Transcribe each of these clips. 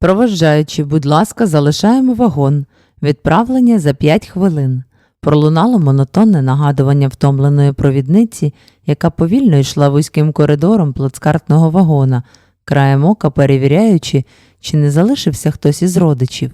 Проводжаючи, будь ласка, залишаємо вагон. Відправлення за 5 хвилин. Пролунало монотонне нагадування втомленої провідниці, яка повільно йшла вузьким коридором плацкартного вагона, краєм ока перевіряючи, чи не залишився хтось із родичів.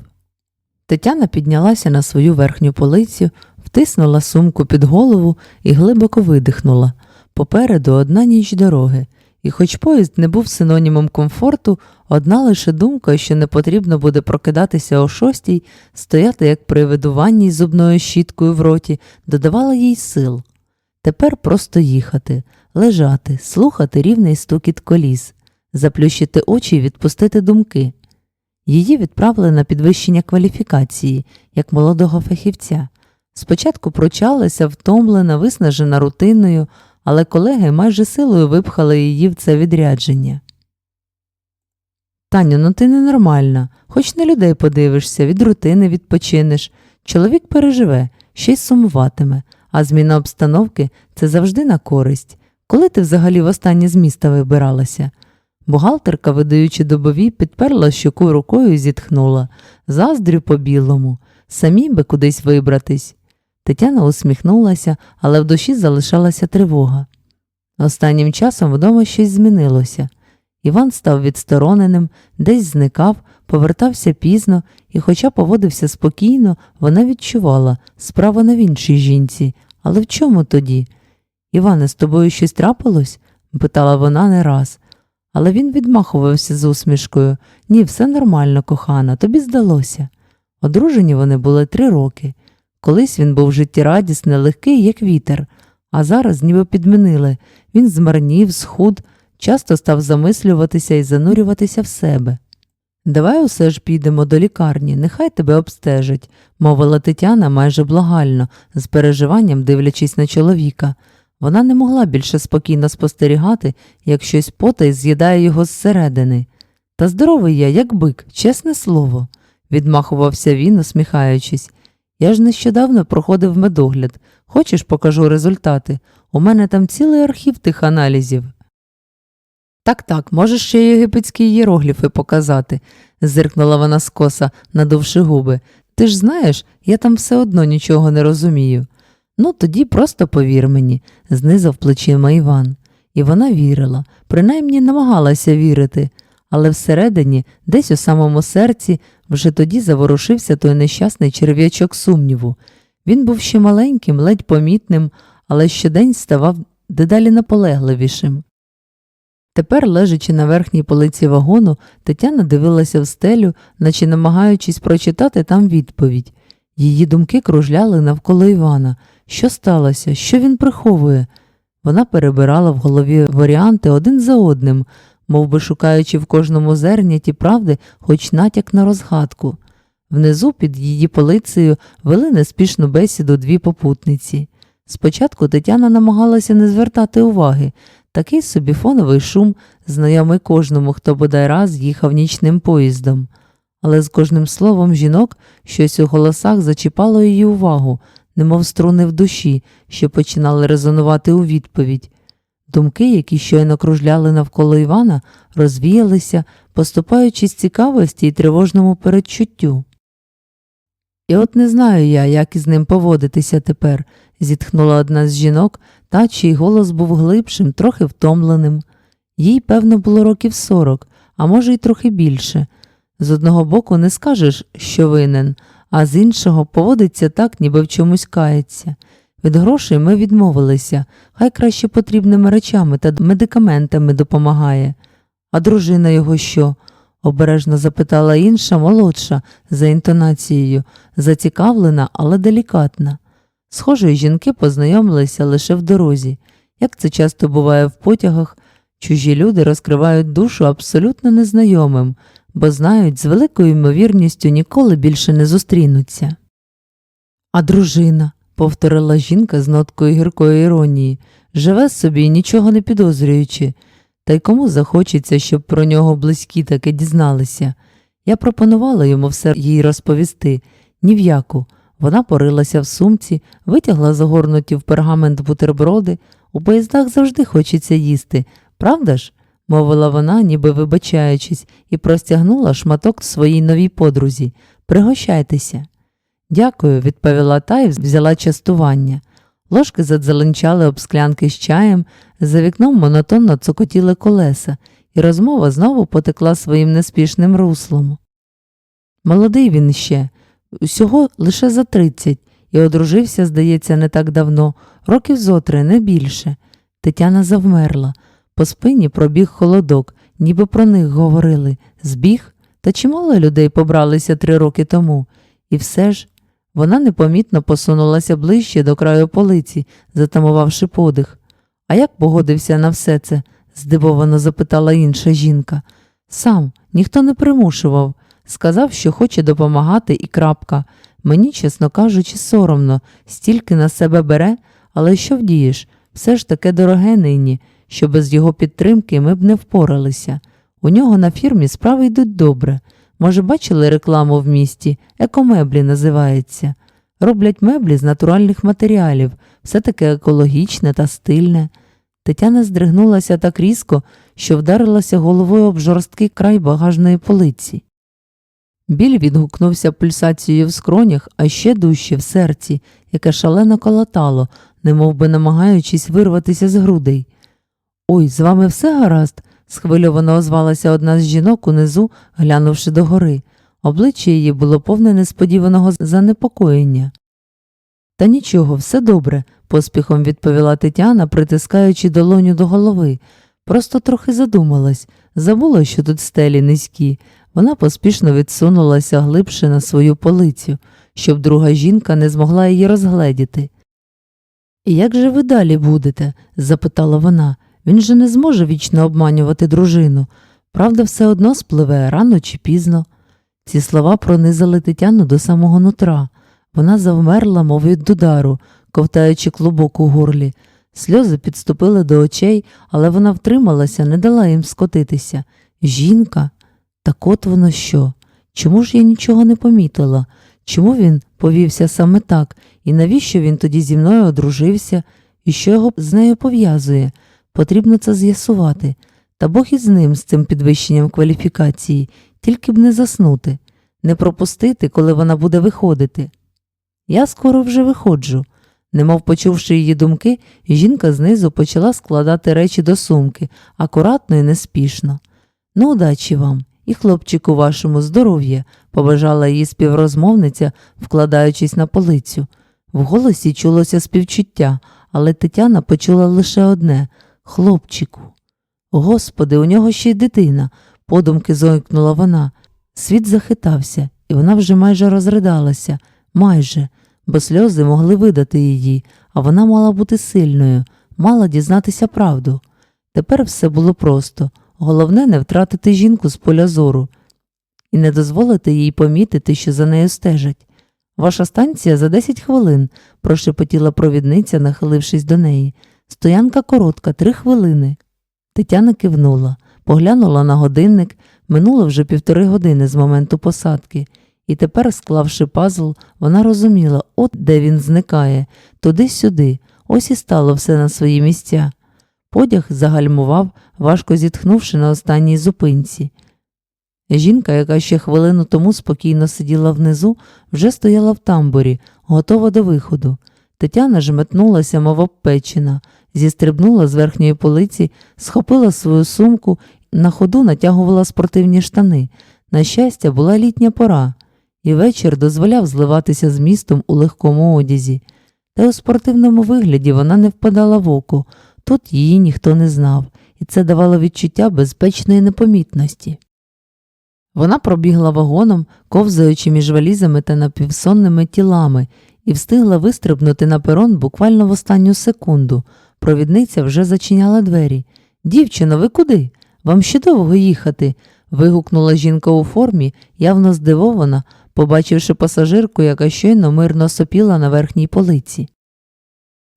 Тетяна піднялася на свою верхню полицю, втиснула сумку під голову і глибоко видихнула. Попереду одна ніч дороги, і хоч поїзд не був синонімом комфорту, одна лише думка, що не потрібно буде прокидатися о шостій, стояти як при видуванні зубною щіткою в роті, додавала їй сил. Тепер просто їхати, лежати, слухати рівний стукіт коліс, заплющити очі і відпустити думки. Її відправили на підвищення кваліфікації, як молодого фахівця. Спочатку прочалася, втомлена, виснажена рутиною, але колеги майже силою випхали її в це відрядження. Таню, ну ти ненормальна, хоч на людей подивишся, від рутини відпочинеш. Чоловік переживе, ще й сумуватиме, а зміна обстановки це завжди на користь. Коли ти взагалі востаннє з міста вибиралася? Бухгалтерка, видаючи добові, підперла щоку рукою і зітхнула. Заздрю по білому, самі би кудись вибратись. Тетяна усміхнулася, але в душі залишалася тривога. Останнім часом вдома щось змінилося. Іван став відстороненим, десь зникав, повертався пізно, і, хоча поводився спокійно, вона відчувала справа не в іншій жінці. Але в чому тоді? Іване, з тобою щось трапилось? питала вона не раз. Але він відмахувався з усмішкою ні, все нормально, кохана, тобі здалося. Одружені вони були три роки. Колись він був життєрадісний, легкий, як вітер, а зараз ніби підмінили. Він змарнів, схуд, часто став замислюватися і занурюватися в себе. Давай усе ж підемо до лікарні, нехай тебе обстежать, мовила Тетяна майже благально, з переживанням дивлячись на чоловіка. Вона не могла більше спокійно спостерігати, як щось потай з'їдає його зсередини. Та здоровий я, як бик, чесне слово, відмахувався він, усміхаючись. Я ж нещодавно проходив медогляд. Хочеш, покажу результати? У мене там цілий архів тих аналізів. Так, так, можеш ще єгипетські ієрогліфи показати, зиркнула вона скоса, надувши губи. Ти ж знаєш, я там все одно нічого не розумію. Ну, тоді просто повір мені, знизав плечима Іван. І вона вірила, принаймні намагалася вірити, але всередині, десь у самому серці, вже тоді заворушився той нещасний черв'ячок сумніву. Він був ще маленьким, ледь помітним, але щодень ставав дедалі наполегливішим. Тепер, лежачи на верхній полиці вагону, Тетяна дивилася в стелю, наче намагаючись прочитати там відповідь. Її думки кружляли навколо Івана. Що сталося? Що він приховує? Вона перебирала в голові варіанти один за одним, мов би шукаючи в кожному зерняті правди хоч натяк на розгадку. Внизу під її полицею вели неспішну бесіду дві попутниці. Спочатку Тетяна намагалася не звертати уваги, такий собі фоновий шум, знайомий кожному, хто бодай раз їхав нічним поїздом. Але з кожним словом жінок щось у голосах зачіпало її увагу, немов струни в душі, що починали резонувати у відповідь. Думки, які щойно кружляли навколо Івана, розвіялися, поступаючи з цікавості і тривожному передчуттю. І от не знаю я, як із ним поводитися тепер, зітхнула одна з жінок, та чий голос був глибшим, трохи втомленим. Їй, певно, було років сорок, а може, й трохи більше. З одного боку не скажеш, що винен, а з іншого поводиться так, ніби в чомусь кається. Від грошей ми відмовилися, хай краще потрібними речами та медикаментами допомагає. А дружина його що? обережно запитала інша, молодша, за інтонацією, зацікавлена, але делікатна. Схоже, жінки познайомилися лише в дорозі. Як це часто буває в потягах, чужі люди розкривають душу абсолютно незнайомим, бо знають, з великою ймовірністю ніколи більше не зустрінуться. А дружина, повторила жінка з ноткою гіркої іронії, живе собі, нічого не підозрюючи, та й кому захочеться, щоб про нього близькі таки дізналися. Я пропонувала йому все їй розповісти, ні в яку. Вона порилася в сумці, витягла загорнуті в пергамент бутерброди. У поїздах завжди хочеться їсти, правда ж? мовила вона, ніби вибачаючись, і простягнула шматок своїй новій подрузі. Пригощайтеся. Дякую, відповіла та і взяла частування. Ложки задзеленчали об склянки з чаєм, за вікном монотонно цокотіли колеса, і розмова знову потекла своїм неспішним руслом. Молодий він ще, усього лише за тридцять, і одружився, здається, не так давно, років зотри, не більше. Тетяна завмерла. По спині пробіг холодок, ніби про них говорили. Збіг? Та чимало людей побралися три роки тому. І все ж вона непомітно посунулася ближче до краю полиці, затамувавши подих. А як погодився на все це? здивовано запитала інша жінка. Сам ніхто не примушував. Сказав, що хоче допомагати, і крапка. Мені, чесно кажучи, соромно, стільки на себе бере, але що вдієш? Все ж таке дороге нині, що без його підтримки ми б не впоралися. У нього на фірмі справи йдуть добре. Може, бачили рекламу в місті? Екомеблі називається. Роблять меблі з натуральних матеріалів, все таке екологічне та стильне. Тетяна здригнулася так різко, що вдарилася головою об жорсткий край багажної полиці. Біль відгукнувся пульсацією в скронях, а ще дужче в серці, яке шалено колотало, немов би намагаючись вирватися з грудей. Ой, з вами все гаразд? Схвильовано озвалася одна з жінок унизу, глянувши догори. Обличчя її було повне несподіваного занепокоєння. Та нічого, все добре, поспіхом відповіла Тетяна, притискаючи долоню до голови. Просто трохи задумалась, забула, що тут стелі низькі. Вона поспішно відсунулася глибше на свою полицю, щоб друга жінка не змогла її розгледіти. Як же ви далі будете? запитала вона. Він же не зможе вічно обманювати дружину. Правда, все одно спливе рано чи пізно. Ці слова пронизали Тетяну до самого нутра. Вона завмерла, мов від удару, ковтаючи клубок у горлі. Сльози підступили до очей, але вона втрималася, не дала їм скотитися. Жінка? Так от воно що? Чому ж я нічого не помітила? Чому він повівся саме так, і навіщо він тоді зі мною одружився, і що його з нею пов'язує? Потрібно це з'ясувати. Та Бог із ним, з цим підвищенням кваліфікації, тільки б не заснути, не пропустити, коли вона буде виходити. Я скоро вже виходжу. Немов почувши її думки, жінка знизу почала складати речі до сумки, акуратно і неспішно. Ну, удачі вам і хлопчику вашому здоров'я, побажала її співрозмовниця, вкладаючись на полицю. В голосі чулося співчуття, але Тетяна почула лише одне хлопчику. Господи, у нього ще й дитина, подумки зойкнула вона. Світ захитався, і вона вже майже розридалася, майже, бо сльози могли видати її, а вона мала бути сильною, мала дізнатися правду. Тепер все було просто. Головне не втратити жінку з поля зору і не дозволити їй помітити, що за нею стежать. Ваша станція за 10 хвилин, прошепотіла провідниця, нахилившись до неї. Стоянка коротка, три хвилини. Тетяна кивнула, поглянула на годинник, минуло вже півтори години з моменту посадки, і тепер, склавши пазл, вона розуміла, от де він зникає, туди-сюди, ось і стало все на свої місця. Потяг загальмував, важко зітхнувши на останній зупинці. Жінка, яка ще хвилину тому спокійно сиділа внизу, вже стояла в тамбурі, готова до виходу. Тетяна ж метнулася, мов обпечена, зістрибнула з верхньої полиці, схопила свою сумку на ходу натягувала спортивні штани. На щастя, була літня пора, і вечір дозволяв зливатися з містом у легкому одязі. Та у спортивному вигляді вона не впадала в око, тут її ніхто не знав, і це давало відчуття безпечної непомітності. Вона пробігла вагоном, ковзаючи між валізами та напівсонними тілами, і встигла вистрибнути на перон буквально в останню секунду. Провідниця вже зачиняла двері. Дівчино, ви куди? Вам ще довго їхати? вигукнула жінка у формі, явно здивована, побачивши пасажирку, яка щойно мирно сопіла на верхній полиці.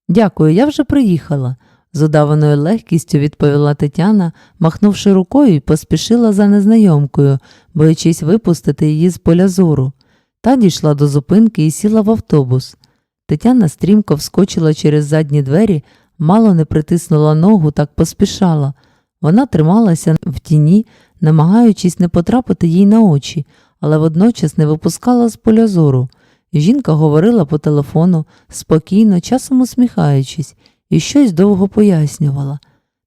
Дякую, я вже приїхала, з удаваною легкістю відповіла Тетяна, махнувши рукою і поспішила за незнайомкою, боячись випустити її з поля зору. Та дійшла до зупинки і сіла в автобус. Тетяна стрімко вскочила через задні двері, мало не притиснула ногу, так поспішала. Вона трималася в тіні, намагаючись не потрапити їй на очі, але водночас не випускала з поля зору. Жінка говорила по телефону, спокійно, часом усміхаючись, і щось довго пояснювала.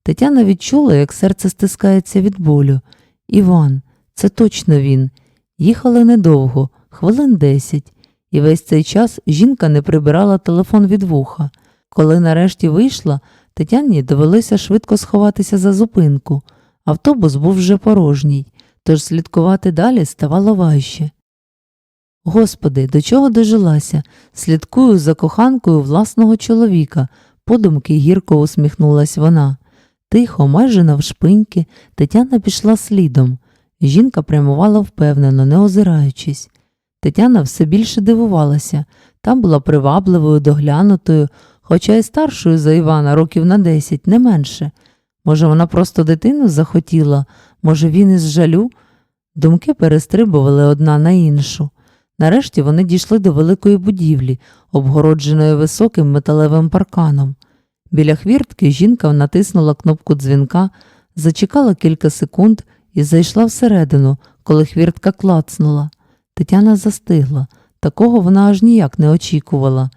Тетяна відчула, як серце стискається від болю. Іван, це точно він. Їхали недовго, хвилин десять, і весь цей час жінка не прибирала телефон від вуха. Коли нарешті вийшла, Тетяні довелося швидко сховатися за зупинку. Автобус був вже порожній, тож слідкувати далі ставало важче. Господи, до чого дожилася? Слідкую за коханкою власного чоловіка, подумки гірко усміхнулась вона. Тихо, майже навшпиньки, Тетяна пішла слідом. Жінка прямувала впевнено, не озираючись. Тетяна все більше дивувалася. Там була привабливою, доглянутою, хоча й старшою за Івана років на десять, не менше. Може, вона просто дитину захотіла, може, він із жалю? Думки перестрибували одна на іншу. Нарешті вони дійшли до великої будівлі, обгородженої високим металевим парканом. Біля хвіртки жінка натиснула кнопку дзвінка, зачекала кілька секунд і зайшла всередину, коли хвіртка клацнула. Тетяна застигла. Такого вона аж ніяк не очікувала.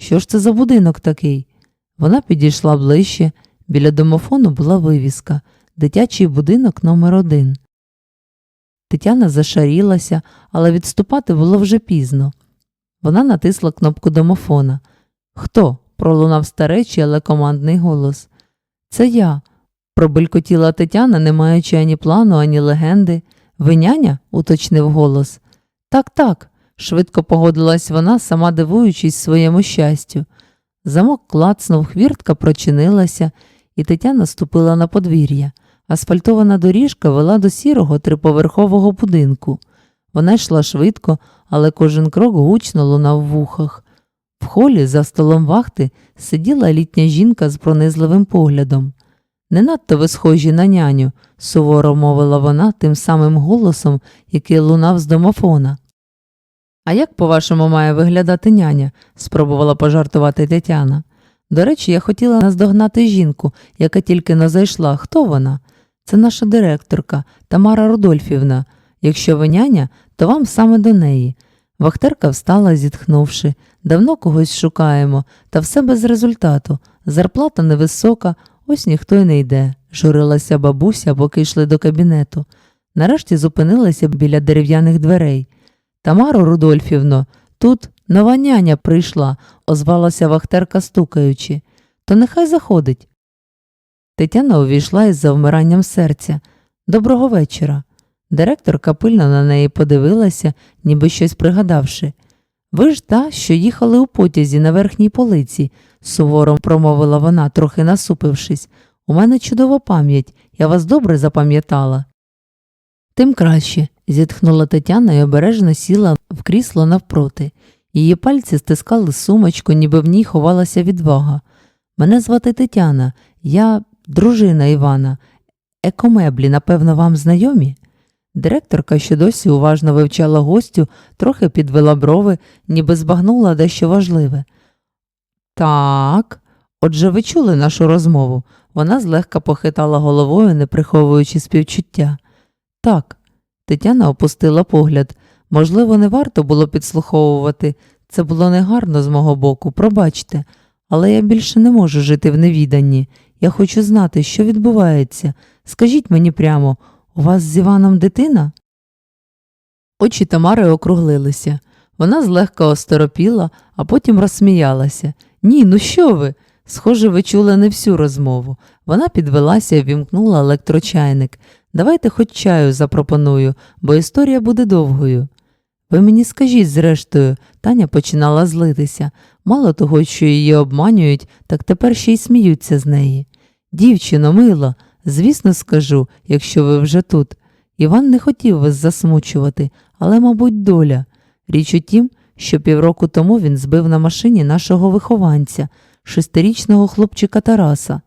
Що ж це за будинок такий? Вона підійшла ближче. Біля домофону була вивіска Дитячий будинок номер один. Тетяна зашарілася, але відступати було вже пізно. Вона натисла кнопку домофона. Хто? пролунав старечий, але командний голос. Це я, пробелькотіла Тетяна, не маючи ані плану, ані легенди. Ви няня? уточнив голос. Так, так, швидко погодилась вона, сама дивуючись своєму щастю. Замок клацнув, хвіртка прочинилася, і Тетяна ступила на подвір'я. Асфальтована доріжка вела до сірого триповерхового будинку. Вона йшла швидко, але кожен крок гучно лунав в вухах. В холі за столом вахти сиділа літня жінка з пронизливим поглядом. Не надто ви схожі на няню, суворо мовила вона тим самим голосом, який лунав з домофона. А як, по-вашому, має виглядати няня? спробувала пожартувати Тетяна. До речі, я хотіла наздогнати жінку, яка тільки не зайшла. Хто вона? Це наша директорка Тамара Рудольфівна. Якщо ви няня, то вам саме до неї. Вахтерка встала, зітхнувши. Давно когось шукаємо, та все без результату. Зарплата невисока, ось ніхто й не йде, журилася бабуся, поки йшли до кабінету. Нарешті зупинилася біля дерев'яних дверей. Тамаро Рудольфівно, тут нова няня прийшла, озвалася вахтерка, стукаючи. То нехай заходить. Тетяна увійшла із завмиранням серця. Доброго вечора. Директорка пильно на неї подивилася, ніби щось пригадавши. Ви ж та, що їхали у потязі на верхній полиці, суворо промовила вона, трохи насупившись. У мене чудова пам'ять, я вас добре запам'ятала. Тим краще, зітхнула Тетяна і обережно сіла в крісло навпроти. Її пальці стискали сумочку, ніби в ній ховалася відвага. Мене звати Тетяна, я дружина Івана. Екомеблі, напевно, вам знайомі? Директорка, що досі уважно вивчала гостю, трохи підвела брови, ніби збагнула дещо важливе. Так, отже, ви чули нашу розмову. Вона злегка похитала головою, не приховуючи співчуття. Так, Тетяна опустила погляд. Можливо, не варто було підслуховувати. Це було негарно з мого боку, пробачте, але я більше не можу жити в невіданні. Я хочу знати, що відбувається. Скажіть мені прямо, у вас з Іваном дитина? Очі Тамари округлилися. Вона злегка осторопіла, а потім розсміялася. Ні, ну що ви? Схоже, ви чули не всю розмову. Вона підвелася і вімкнула електрочайник. Давайте хоч чаю запропоную, бо історія буде довгою. Ви мені скажіть, зрештою, Таня починала злитися. Мало того, що її обманюють, так тепер ще й сміються з неї. Дівчино, мила, звісно, скажу, якщо ви вже тут. Іван не хотів вас засмучувати, але, мабуть, доля. Річ у тім, що півроку тому він збив на машині нашого вихованця, шестирічного хлопчика Тараса.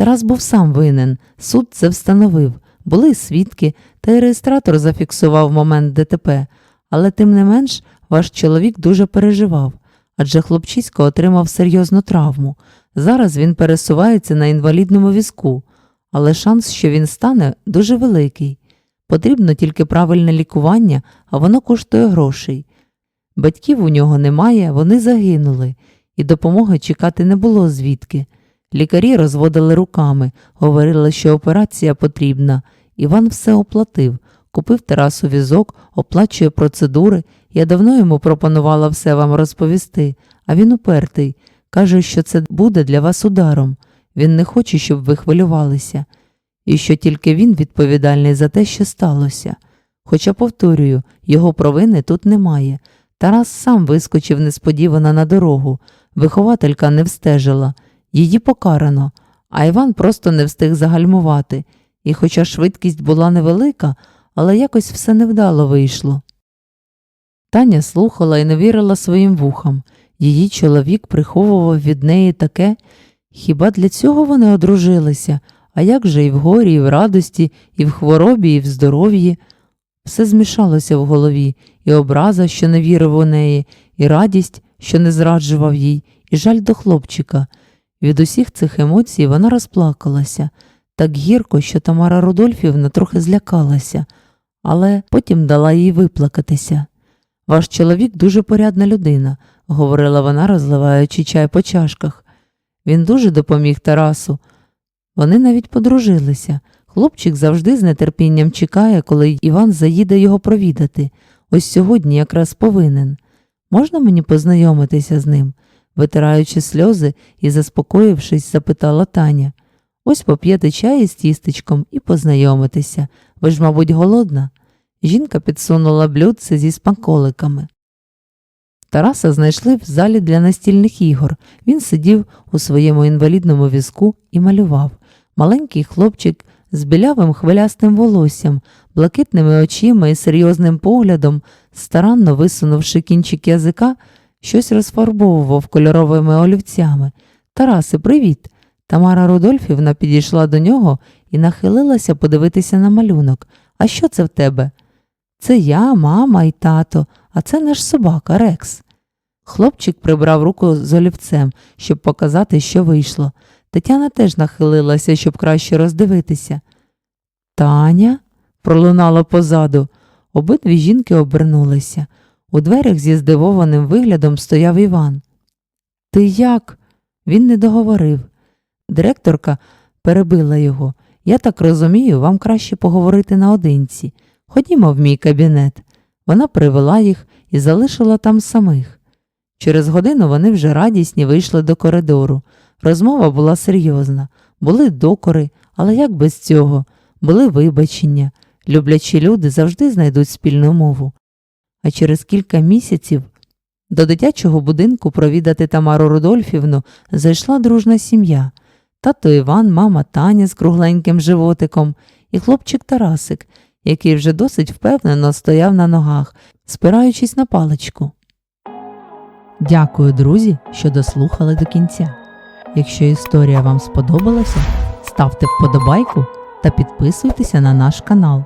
Тарас був сам винен, суд це встановив, були свідки, та й реєстратор зафіксував момент ДТП, але тим не менш ваш чоловік дуже переживав, адже хлопчисько отримав серйозну травму. Зараз він пересувається на інвалідному візку, але шанс, що він стане, дуже великий. Потрібно тільки правильне лікування, а воно коштує грошей. Батьків у нього немає, вони загинули, і допомоги чекати не було звідки. Лікарі розводили руками, говорили, що операція потрібна. Іван все оплатив, купив Тарасу візок, оплачує процедури. Я давно йому пропонувала все вам розповісти, а він упертий. Каже, що це буде для вас ударом. Він не хоче, щоб ви хвилювалися, і що тільки він відповідальний за те, що сталося. Хоча, повторюю, його провини тут немає. Тарас сам вискочив несподівано на дорогу. Вихователька не встежила, її покарано, а Іван просто не встиг загальмувати. І хоча швидкість була невелика, але якось все невдало вийшло. Таня слухала і не вірила своїм вухам. Її чоловік приховував від неї таке, хіба для цього вони одружилися, а як же і в горі, і в радості, і в хворобі, і в здоров'ї. Все змішалося в голові, і образа, що не вірив у неї, і радість, що не зраджував їй, і жаль до хлопчика. Від усіх цих емоцій вона розплакалася так гірко, що Тамара Рудольфівна трохи злякалася, але потім дала їй виплакатися. Ваш чоловік дуже порядна людина, говорила вона, розливаючи чай по чашках. Він дуже допоміг Тарасу. Вони навіть подружилися. Хлопчик завжди з нетерпінням чекає, коли Іван заїде його провідати. Ось сьогодні якраз повинен. Можна мені познайомитися з ним? Витираючи сльози і заспокоївшись, запитала Таня. Ось поп'єте чай із тістечком і познайомитися. Ви ж, мабуть, голодна. Жінка підсунула блюдце зі смаколиками. Тараса знайшли в залі для настільних ігор. Він сидів у своєму інвалідному візку і малював. Маленький хлопчик з білявим хвилястим волоссям, блакитними очима і серйозним поглядом, старанно висунувши кінчик язика, щось розфарбовував кольоровими олівцями. Тарасе, привіт! Тамара Рудольфівна підійшла до нього і нахилилася подивитися на малюнок. А що це в тебе? Це я, мама і тато, а це наш собака Рекс. Хлопчик прибрав руку з олівцем, щоб показати, що вийшло. Тетяна теж нахилилася, щоб краще роздивитися. Таня? пролунало позаду. Обидві жінки обернулися. У дверях зі здивованим виглядом стояв Іван. Ти як? Він не договорив. Директорка перебила його. Я так розумію, вам краще поговорити наодинці. Ходімо в мій кабінет. Вона привела їх і залишила там самих. Через годину вони вже радісні вийшли до коридору. Розмова була серйозна, були докори, але як без цього? Були вибачення. Люблячі люди завжди знайдуть спільну мову. А через кілька місяців до дитячого будинку провідати Тамару Рудольфівну зайшла дружна сім'я. Тато Іван, мама Таня з кругленьким животиком і хлопчик Тарасик, який вже досить впевнено стояв на ногах, спираючись на паличку. Дякую, друзі, що дослухали до кінця. Якщо історія вам сподобалася, ставте вподобайку та підписуйтеся на наш канал.